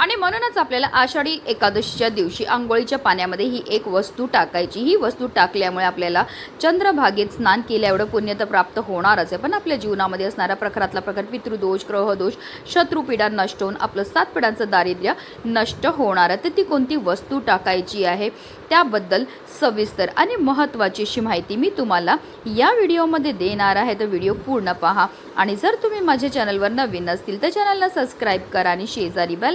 आणि म्हणूनच आपल्याला आषाढी एकादशीच्या दिवशी आंघोळीच्या पाण्यामध्ये ही एक वस्तू टाकायची. ही वस्तू टाकल्यामुळे आपल्याला चंद्रभागेत स्नान केल्या एवढं पुण्य तर प्राप्त होणारच आहे. पण आपल्या जीवनामध्ये असणारा प्रखरातला प्रकार पितृदोष ग्रहदोष शत्रुपीडा नष्ट होऊन आपलं सात पिढांचं दारिद्र्य नष्ट होणार आहे. तर ती कोणती वस्तू टाकायची आहे त्याबद्दल सविस्तर आणि महत्त्वाची अशी माहिती मी तुम्हाला या व्हिडिओमध्ये देणार आहे. तर व्हिडिओ पूर्ण पहा. आणि जर तुम्ही माझ्या चॅनलवर नवीन असतील तर चॅनलला सबस्क्राईब करा आणि शेजारी बेल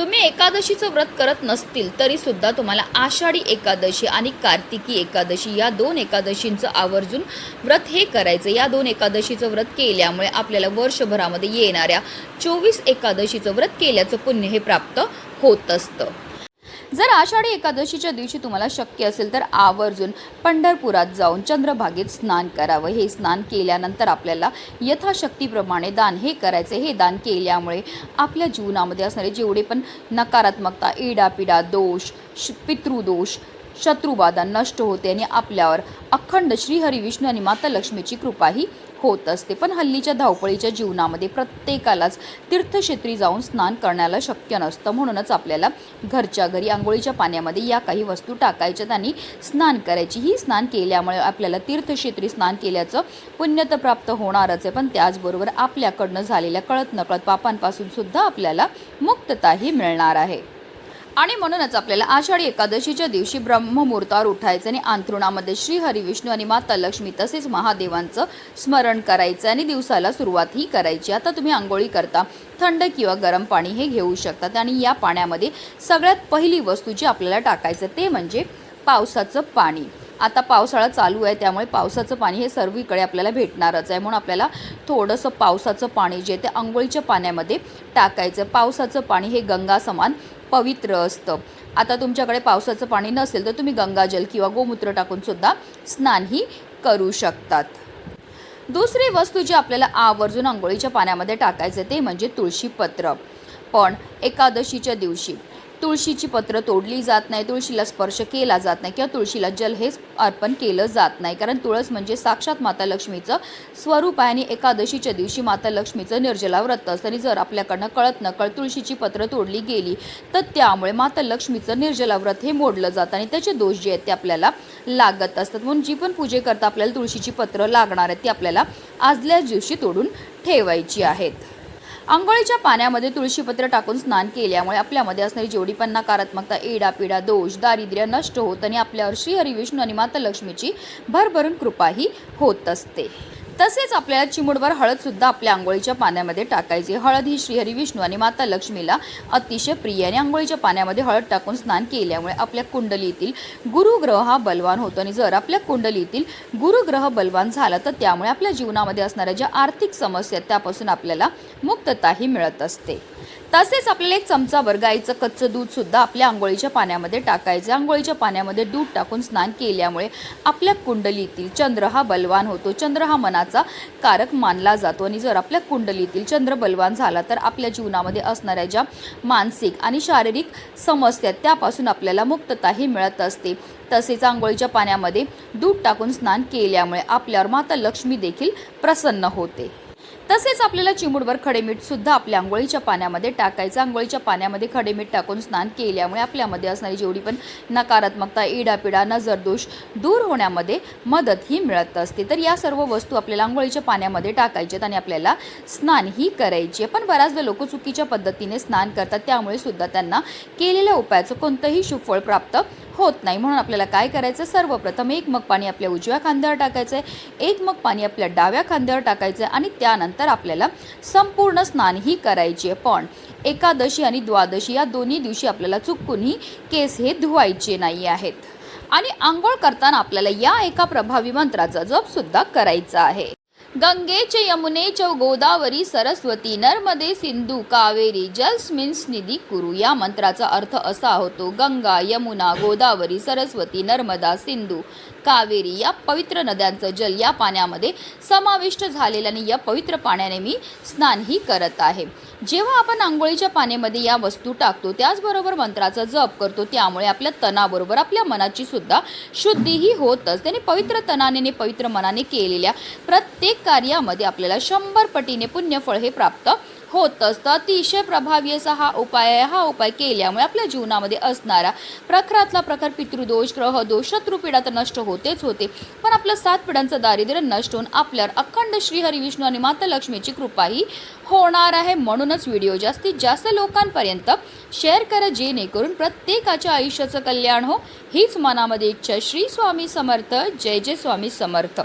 तुम्ही एकादशीचं व्रत करत नसतील तरी सुद्धा तुम्हाला आषाढी एकादशी आणि कार्तिकी एकादशी या दोन एकादशींचं आवर्जून व्रत हे करायचं. या दोन एकादशीचं व्रत केल्यामुळे आपल्याला वर्षभरामध्ये येणाऱ्या चोवीस एकादशीचं व्रत केल्याचं पुण्य हे प्राप्त होत असतं. जर आषाढी एकादशीच्या दिवशी तुम्हाला शक्य असेल तर आवर्जून पंढरपुरात जाऊन चंद्रभागेत स्नान करावं. हे स्नान केल्यानंतर आपल्याला यथाशक्तीप्रमाणे दान हे करायचे हे दान केल्यामुळे आपल्या जीवनामध्ये असणारे जेवढे पण नकारात्मकता इडापिडा दोष श पितृदोष शत्रुबाधा नष्ट होते आणि आपल्यावर अखंड श्रीहरी विष्णू आणि माता लक्ष्मीची कृपाही होत असते. पण हल्लीच्या धावपळीच्या जीवनामध्ये प्रत्येकालाच तीर्थक्षेत्री जाऊन स्नान करण्याला शक्य नसतं. म्हणूनच आपल्याला घरच्या घरी आंघोळीच्या पाण्यामध्ये या काही वस्तू टाकायच्यात आणि स्नान करायची. ही स्नान केल्यामुळे आपल्याला तीर्थक्षेत्री स्नान केल्याचं पुण्य तर प्राप्त होणारच आहे. पण त्याचबरोबर आपल्याकडनं झालेल्या कळत नकळत पापांपासून सुद्धा आपल्याला मुक्तताही मिळणार आहे. आणि म्हणूनच आपल्याला आषाढी एकादशीच्या दिवशी ब्रह्ममुहूर्तावर उठायचं आणि अंथरुणामध्ये श्री हरी विष्णू आणि माता लक्ष्मी तसेच महादेवांचं स्मरण करायचं आणि दिवसाला सुरुवात ही करायची. आता तुम्ही आंघोळी करता थंड किंवा गरम पाणी हे घेऊ शकतात आणि या पाण्यामध्ये सगळ्यात पहिली वस्तू जी आपल्याला टाकायचं ते म्हणजे पावसाचं पाणी. आता पावसाळा चालू आहे त्यामुळे पावसाचं पाणी हे सर्वीकडे आपल्याला भेटणारच आहे. म्हणून आपल्याला थोडंसं पावसाचं पाणी जे ते आंघोळीच्या पाण्यामध्ये टाकायचं पावसाचं पाणी हे गंगा समान पवित्र असतं. आता तुमच्याकडे पावसाचं पाणी नसेल तर तुम्ही गंगाजल किंवा गोमूत्र टाकूनसुद्धा स्नानही करू शकतात. दुसरी वस्तू जी आपल्याला आवर्जून आंघोळीच्या पाण्यामध्ये टाकायचं ते म्हणजे तुळशीपत्र. पण एकादशीच्या दिवशी तुळशीची पत्र तोडली जात नाही तुळशीला स्पर्श केला जात नाही किंवा तुळशीला जल हेच अर्पण केलं जात नाही. कारण तुळस म्हणजे साक्षात माता लक्ष्मीचं स्वरूप आहे आणि एकादशीच्या दिवशी माता लक्ष्मीचं निर्जला व्रत असतं. आणि जर आपल्याकडनं कळत नकळत तुळशीची पत्र तोडली गेली तर त्यामुळे माता लक्ष्मीचं निर्जला व्रत हे मोडलं जातं आणि त्याचे दोष जे आहेत ते आपल्याला लागत असतात. म्हणून जी पण पूजे करता आपल्याला तुळशीची पत्र लागणार आहेत ती आपल्याला आजल्याच दिवशी तोडून ठेवायची आहेत. आंघोळीच्या पाण्यामध्ये तुळशीपत्र टाकून स्नान केल्यामुळे आपल्यामध्ये असणारी जेवढी पण नकारात्मकता एडा पिडा दोष दारिद्र्य नष्ट होत आणि आपल्यावर श्री हरिविष्णू आणि माता लक्ष्मीची भरभरून कृपाही होत असते. तसेच आपल्याला चिमुडभर हळद सुद्धा आपल्या आंघोळीच्या पाण्यामध्ये टाकायची. हळद ही श्रीहरी विष्णू आणि माता लक्ष्मीला अतिशय प्रिय आणि आंघोळीच्या पाण्यामध्ये हळद टाकून स्नान केल्यामुळे आपल्या कुंडलीतील गुरुग्रह हा बलवान होतो. आणि जर आपल्या कुंडलीतील गुरुग्रह बलवान झाला तर त्यामुळे आपल्या जीवनामध्ये असणाऱ्या ज्या आर्थिक समस्या आहेत त्यापासून आपल्याला मुक्तताही मिळत असते. तसेच आपल्याला एक चमचाभर गाईचं कच्चं दूधसुद्धा आपल्या आंघोळीच्या पाण्यामध्ये टाकायचं आंघोळीच्या पाण्यामध्ये दूध टाकून स्नान केल्यामुळे आपल्या कुंडलीतील चंद्र हा बलवान होतो. चंद्र हा मनाचा कारक मानला जातो आणि जर आपल्या कुंडलीतील चंद्र बलवान झाला तर आपल्या जीवनामध्ये असणाऱ्या ज्या मानसिक आणि शारीरिक समस्या त्यापासून आपल्याला मुक्तताही मिळत असते. तसेच आंघोळीच्या पाण्यामध्ये दूध टाकून स्नान केल्यामुळे आपल्यावर माता लक्ष्मी देखील प्रसन्न होते. तसेच आपल्याला चिमूटभर खडेमीठ सुद्धा आपल्या आंघोळीच्या पाण्यामध्ये टाकायचं. आंघोळीच्या पाण्यामध्ये खडेमीठ टाकून स्नान केल्यामुळे आपल्यामध्ये असणारी जेवढी पण नकारात्मकता इडापिडा नजरदोष दूर होण्यामध्ये मदत ही मिळत असते. तर या सर्व वस्तू आपल्याला आंघोळीच्या पाण्यामध्ये टाकायच्यात आणि आपल्याला स्नान ही करायची पण बऱ्याचदा लोक चुकीच्या पद्धतीने स्नान करतात. त्यामुळे सुद्धा त्यांना केलेल्या उपायाचं कोणतंही सुफळ प्राप्त होत नाही. म्हणून आपल्याला काय करायचं? सर्वप्रथम एक मग पाणी आपल्या उजव्या खांद्यावर टाकायचं आहे. एक मग पाणी आपल्या डाव्या खांद्यावर टाकायचं आहे. आणि त्यानंतर आपल्याला संपूर्ण स्नान ही करायची आहे. पण एकादशी आणि द्वादशी या दोन्ही दिवशी आपल्याला चुकूनही केस हे धुवायचे नाही आहेत. आणि आंघोळ करताना आपल्याला या एका प्रभावी मंत्राचा जप सुद्धा करायचा आहे. गंगेचे च यमुने च गोदावरी सरस्वती नर्मदे सिंधू कावेरी जलस्मिन्स निधी कुरु. या मंत्राचा अर्थ असा होतो गंगा यमुना गोदावरी सरस्वती नर्मदा सिंधू. कावेरी या पवित्र नद्यांचं जल या पाण्यामध्ये समाविष्ट झालेलं आणि या पवित्र पाण्याने मी स्नानही करत आहे. जेव्हा आपण आंघोळीच्या पाण्यामध्ये या वस्तू टाकतो त्याचबरोबर मंत्राचा जप करतो त्यामुळे आपल्या तणाबरोबर आपल्या मनाची सुद्धा शुद्धीही होत असते आणि पवित्र तनाने पवित्र मनाने केलेल्या प्रत्येक कार्यामध्ये आपल्याला शंभर पटीने पुण्यफळ हे प्राप्त होत तर अतिशय प्रभावी असा हा उपाय आहे. हा उपाय केल्यामुळे आपल्या जीवनामध्ये असणारा प्रखरातला प्रखर पितृदोष ग्रहदोष शत्रुपीडा तर नष्ट होतेच होते. पण आपलं सात पिढ्यांचं दारिद्र्य नष्ट होऊन आपल्यावर अखंड श्री विष्णू आणि माता लक्ष्मीची कृपाही होणार आहे. म्हणूनच व्हिडिओ जास्तीत जास्त लोकांपर्यंत शेअर करा जेणेकरून प्रत्येकाच्या आयुष्याचं कल्याण हो. हीच मनामध्ये इच्छा श्री स्वामी समर्थ. जय जय स्वामी समर्थ.